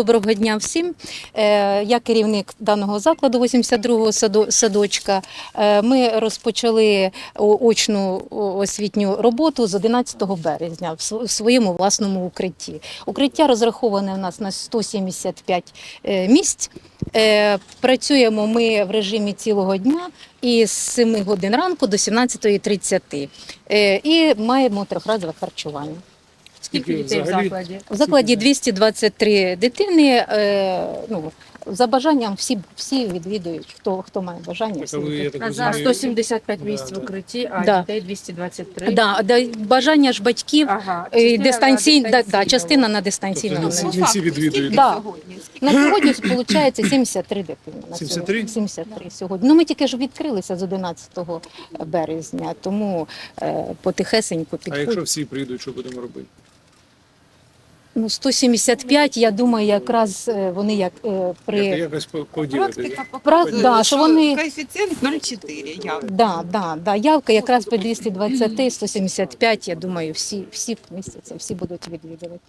Доброго дня всім. Е, Я керівник даного закладу 82-го садочка. Е, Ми розпочали очну освітню роботу з 11 березня в своєму власному укритті. Укриття розраховане у нас на 175 е, місць. Працюємо ми в режимі цілого дня із 7 годин ранку до 17.30. Е, І маємо трьохразове харчування. Скільки дітей в закладі? В закладі 223 дитини. Е, ну, за бажанням всі, всі відвідують, хто, хто має бажання. Так, всі ви, відвідують. так А за розумію, 175 Да, місць в укритті, а Да. дітей 223. Да, да, бажання ж батьків Ага. е, частина дистанційно, на да, да, дистанційному. частина на Тобто дистанційному. не всі- всі відвідують. Да. На сьогодні виходить 73 дитини. На 73? сьогодні. 73 сьогодні. Ну ми тільки ж відкрилися з 11 березня, тому е, потихесеньку А підходять. якщо всі прийдуть, що будемо робити? Ну, 175, я думаю, якраз е, вони як е, при якось поділити. Практика Пра- показує, да, що вони- коефіцієнт 0,4 явно. Да, да, да. Явка якраз по 220, 175, я думаю, всі, всі вмістяться, всі будуть відвідувати.